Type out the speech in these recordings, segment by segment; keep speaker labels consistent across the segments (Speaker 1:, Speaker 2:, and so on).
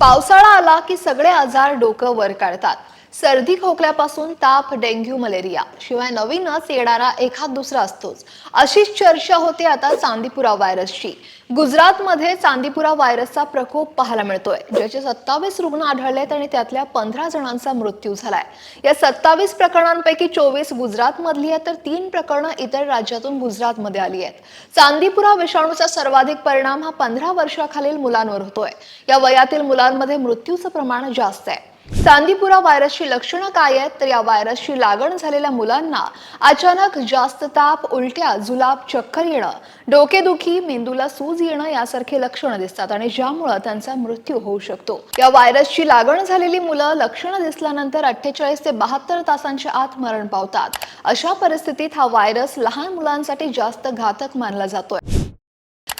Speaker 1: पावसाळा आला की सगळे आजार डोकं वर काढतात. सर्दी खोकल्यापासून ताप डेंग्यू मलेरिया. शिवाय नवीनच येणारा एखाद दुसरा असतोच. अशीच चर्चा होते आता चांदीपुरा व्हायरसची. गुजरातमध्ये चांदीपुरा व्हायरसचा प्रकोप पाहायला मिळतोय. ज्याचे सत्तावीस रुग्ण आढळलेत आणि त्यातल्या पंधरा जणांचा मृत्यू झालाय. या सत्तावीस प्रकरणांपैकी चोवीस गुजरातमधली आहेत तर तीन प्रकरणं इतर राज्यातून गुजरातमध्ये आली आहेत. चांदीपुरा विषाणूचा सर्वाधिक परिणाम हा पंधरा वर्षाखालील मुलांवर होतोय. या वयातील मुलांमध्ये मृत्यूचं प्रमाण जास्त आहे. सांदीपुरा व्हायरसची लक्षणं काय आहेत? तर या व्हायरसची लागण झालेल्या मुलांना अचानक जास्त ताप उलट्या जुलाब चक्कर येणं डोकेदुखी मेंदूला सूज येणं यासारखे लक्षणं दिसतात आणि ज्यामुळं त्यांचा मृत्यू होऊ शकतो. या व्हायरसची लागण झालेली मुलं लक्षणं दिसल्यानंतर अठ्ठेचाळीस ते बहात्तर तासांच्या आत मरण पावतात. अशा परिस्थितीत हा व्हायरस लहान मुलांसाठी जास्त घातक मानला जातोय.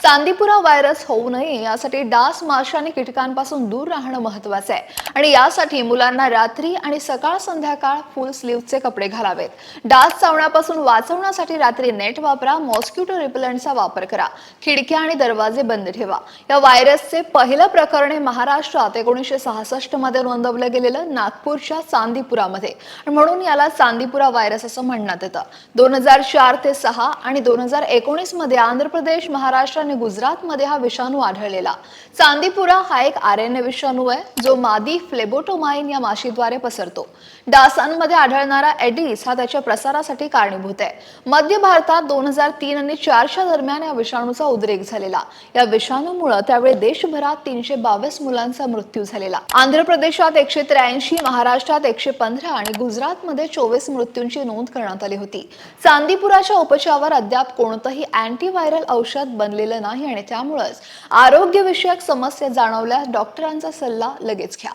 Speaker 1: चांदीपुरा व्हायरस होऊ नये यासाठी डास माशा आणि कीटकांपासून दूर राहणं महत्वाचं आहे. आणि यासाठी मुलांना रात्री आणि सकाळ संध्याकाळ फुल स्लीवचे कपडे घालावेत. डास चावण्यापासून वाचवण्यासाठी रात्री नेट वापरा मॉस्क्युटो रिपेलंटचा वापर करा. खिडक्या आणि दरवाजे बंद ठेवा. या व्हायरसचे पहिलं प्रकरण हे महाराष्ट्रात एकोणीसशे सहासष्टमध्ये नोंदवलं गेलेलं नागपूरच्या चांदीपुरामध्ये. म्हणून याला चांदीपुरा व्हायरस असं म्हणण्यात येतं. दोन हजार चार ते सहा आणि दोन हजार एकोणीसमध्ये आंध्र प्रदेश महाराष्ट्र आणि गुजरातमध्ये हा विषाणू आढळलेला. चांदीपुरा हा एक आर एन ए विषाणू आहे जो मादी फ्लेबोटोमाइन या माशीद्वारे पसरतो. डासांमध्ये आढळणारा एडिस हा त्याच्या प्रसारासाठी कारणीभूत आहे. मध्य भारतात दोन हजार तीन आणि चारच्या दरम्यान या विषाणूचा उद्रेक झालेला. या विषाणूमुळे त्यावेळी देशभरात तीनशे बावीस मुलांचा मृत्यू झालेला. आंध्र प्रदेशात एकशे त्र्याऐंशी महाराष्ट्रात एकशे पंधरा आणि गुजरातमध्ये चोवीस मृत्यूंची नोंद करण्यात आली होती. चांदीपुराच्या उपचारावर अद्याप कोणतंही अँटीव्हायरल औषध बनलेलं नाही आणि त्यामुळेच आरोग्यविषयक समस्या जाणवल्यास डॉक्टरांचा सल्ला लगेच घ्या.